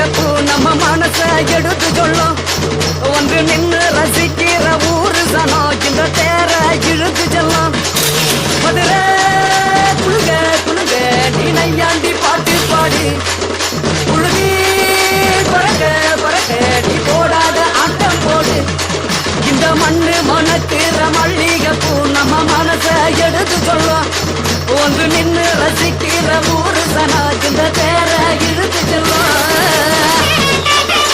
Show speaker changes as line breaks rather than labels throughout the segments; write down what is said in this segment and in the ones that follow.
மல்லிகைப்பூ நம்ம மனச எடுத்து சொல்லும்? ஒன்று நின்று ரசிக்கிற ஊரு சனம் இந்த தேர இழுத்து செல்லும். மதுரை குழுங்க குழுங்க நீ நையாண்டி பாட்டு பாடி. குழுவி பறக்க பறக்க நீ போடாத ஆட்டம் போடு. இந்த மண்ணு மனக்கிற மல்லிகை பூ நம்ம மனச எடுத்து சொல்லும். ஒன்று நின்று ரசிக்கிற ஊரு சனா இந்த தேர இழுத்து செல்லும்.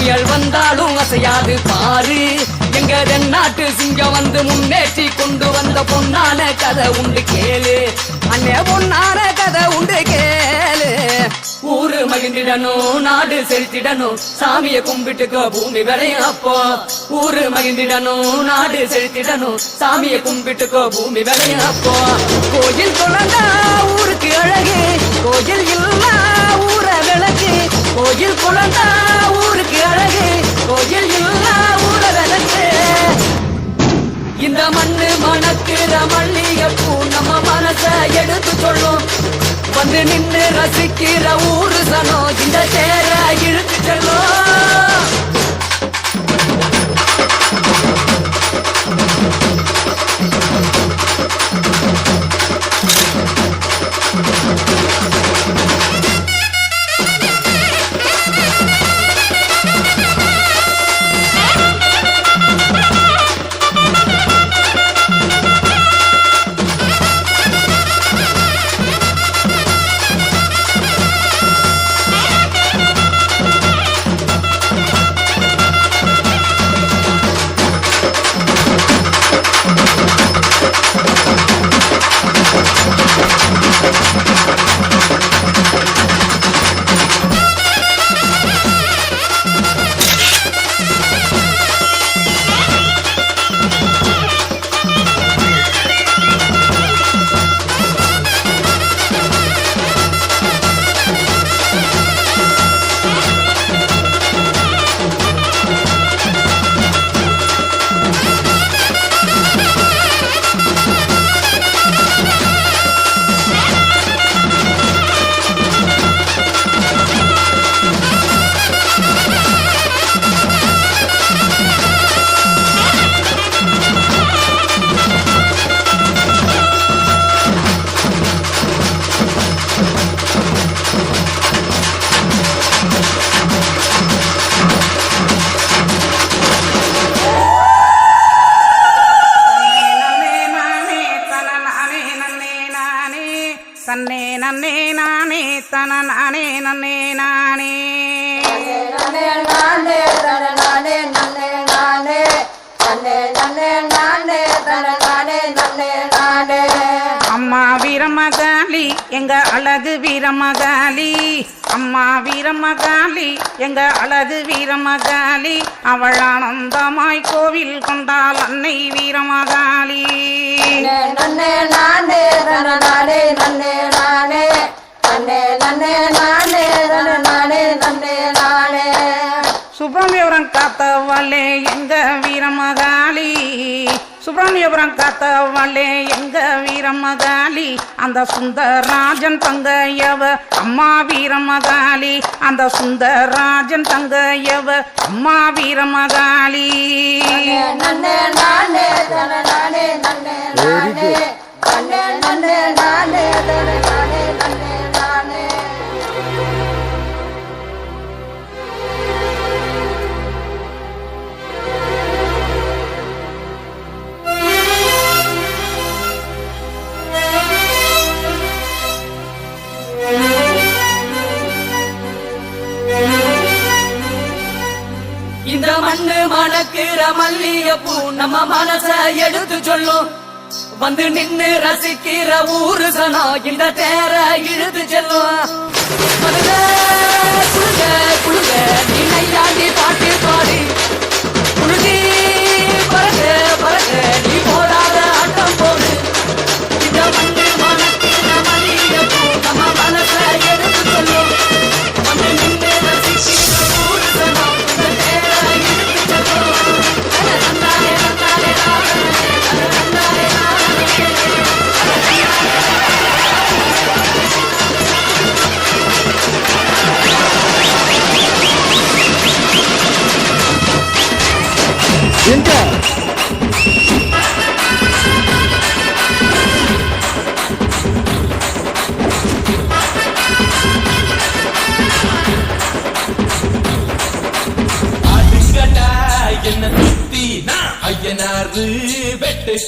புயல் வந்தாலும் அசையாது பாரு. எங்க தென்னாட்டு சிங்கம் வந்து முன்னேற்றி கொண்டு வந்த பொன்னான கதை உண்டு கேளு. அண்ணே பொன்னான கதை உண்டு கேளு. ஊரு மகிழ்ந்திடணும் நாடு செலுத்திடணும் சாமிய கும்பிட்டுக்க பூமி விளையும் அப்போ. ஊரு மகிழ்ந்திடணும் நாடு செலுத்திடணும் சாமிய கும்பிட்டுக்க பூமி விளையும் அப்போ. கோயில் குழந்தா ஊருக்கு அழகு. கோயில் இல்லா ஊர விளக்கு. கோயில் குழந்தா ஊர் அழகு கோயில் இல்லா ஊர இந்த மண்ணு மணக்கிற மல்லிகைப்பூ நம்ம மனச எடுத்து சொல்லும். வந்து நின்று ரசிக்கிற ஊரு சனம் இந்த தேர இழுத்து செல்லும்.
எங்க அழகு வீரமகாளி அம்மா வீரமகாளி எங்க அழகு வீரமகாளி அவள் ஆனந்தமாய் கோவில் கொண்டாள் அன்னை வீரமகாளி
நன்னே நானே நானே நன்னே நானே. நன்னே நன்னே நானே நானே நன்னே நானே.
சுப்பிரமணியபுரம் காத்தவளே எங்க வீரமகாளி சுப்பிரமணியபுரம் காத்தவளே எங்க வீரமகாளி அந்த சுந்தரராஜன் தங்கையவ அம்மா வீரமகாளி அந்த சுந்தரராஜன் தங்கையவ அம்மா
நன்னே நானே
இந்த மண்ணு மணக்கிற மல்லியப்பூ நம்ம மனச எடுத்து சொல்லும் வந்து நின்னு ரசிக்கிற ஊரு சனா இந்த தேர இழுத்து செல்லும் குழுக குழுக நீ நையாண்டி பா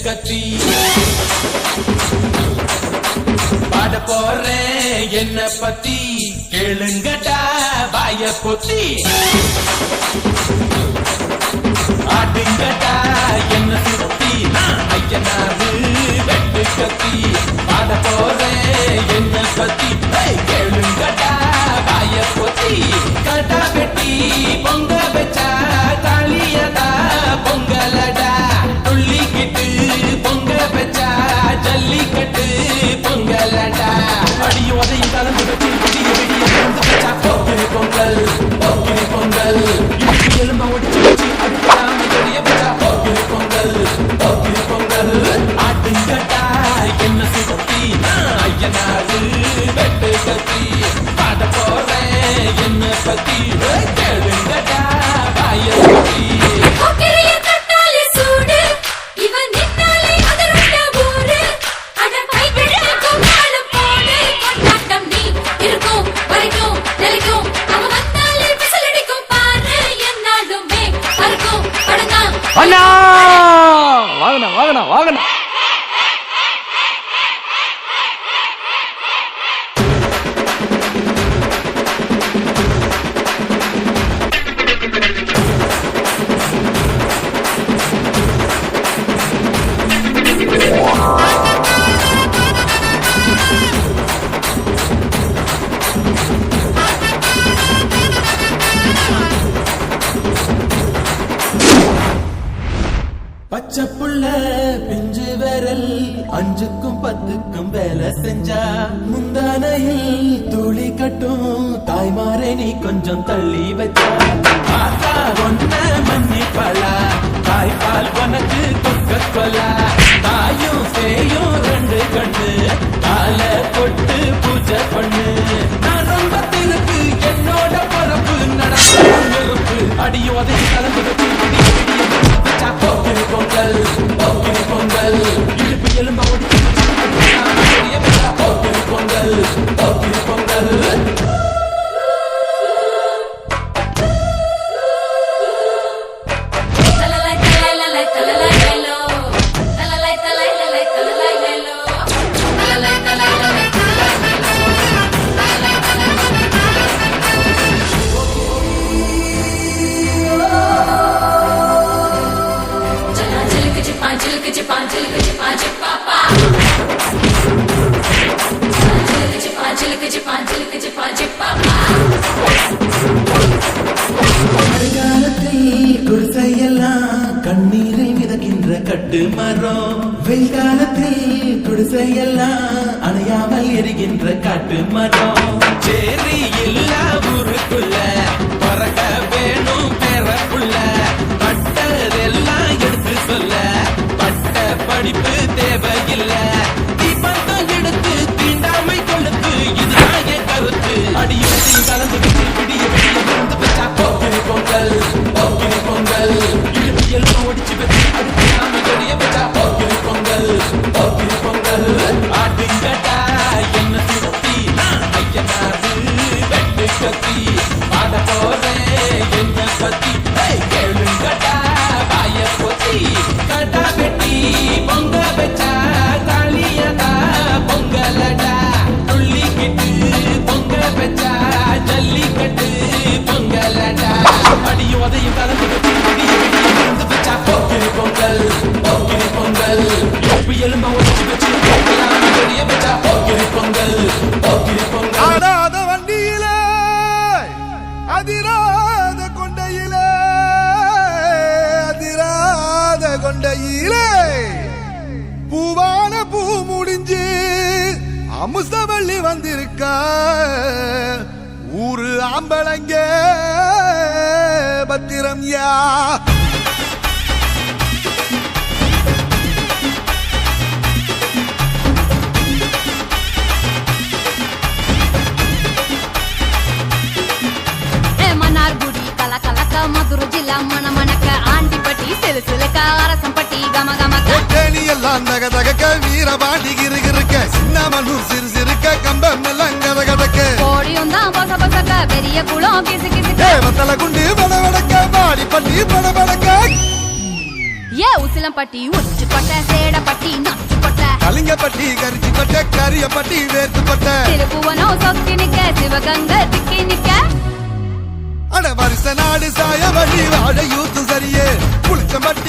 கட்சி. பாட
போறேன் என்ன பத்தி? கேளுங்கடா வாய பொத்தி. सकती है பூஜை பண்ணு. நான் ரொம்ப திருப்பு என்னோட பரப்பு நடப்பு அடியோதை கலந்து
ஜிலுக்கு ஜிப்பா ஜிலுக்கு ஜிப்பா ஜிப்பா
வருங்காலத்தை குடிசையெல்லாம் கண்ணீரை மிதக்கின்ற கட்டு மரம். வெள்காலத்தில் குடிசையெல்லாம் அணையாமல் எரிகின்ற காட்டு மரம். சேரி எல்லா ஊருக்குள்ள பறக்க வேணும் பேரக்குள்ள. பட்டதெல்லாம் எடுத்து சொல்ல பட்ட படிப்பு தேவையில்லை. ஆடாத வண்டியில அதிராத கொண்டையில அதிராத
கொண்டையில. பூவான பூ முடிஞ்சு அமுசவள்ளி வந்திருக்க ஊரு ஆம்பளைங்க பத்திரம் யா? பாடி கிருகிருக்க சின்னமனூர் சிறு சிறுக்க கம்பம் எல்லாம் கத கதக்க.
கோடியும் தான் பச பசக்க பெரிய குளம் கிசு கிசு
தேவத்தல குண்டு பட வடக்க பாடி பட்டி பட வடக்க.
ஏ உசிலம்பட்டி உச்சு பட்ட சேடப்பட்டி நச்சு பட்ட
கலிங்கப்பட்டி கரிச்சி பட்ட கரியப்பட்டி வேர்த்து பட்ட
திருப்புவனோ சொக்கி நிக்க சிவகங்க திக்கி நிக்க.
அட வருஷ நாடு சாய வழி வாழ யூத்து சரியே. புளிச்சம்பட்டி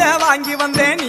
வாங்கி வந்தேன்.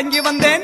ஆசைப்பட்டு வாங்கி வந்தேன்.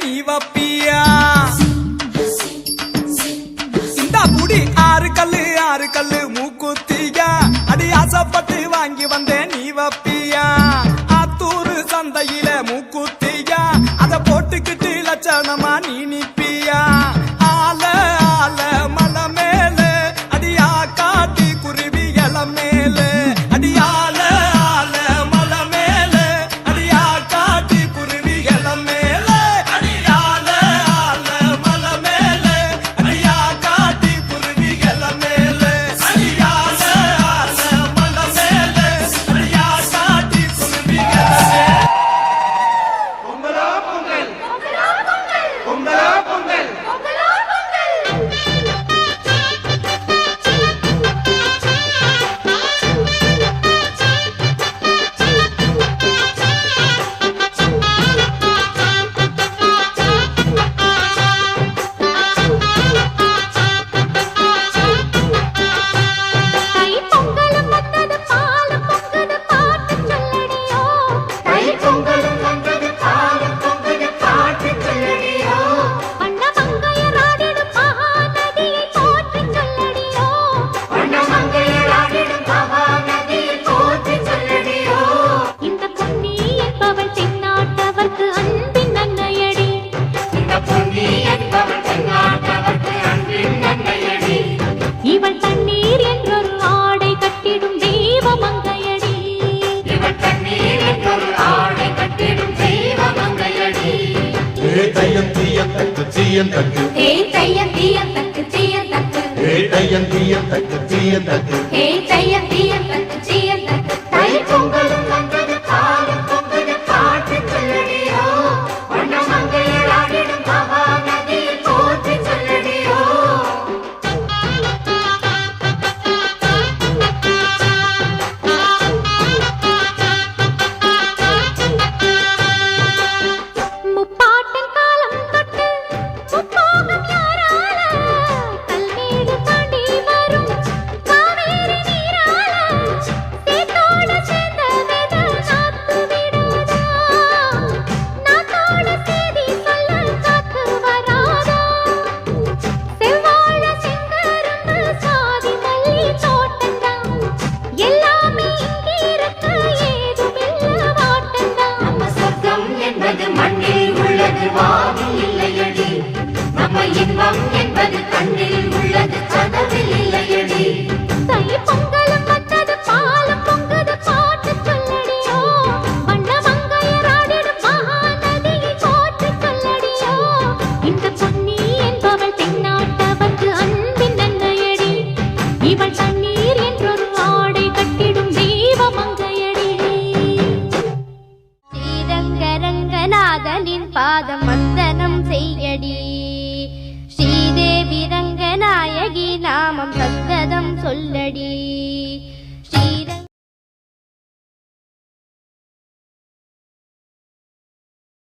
தக்கு தீயன் தக்கு
ஏ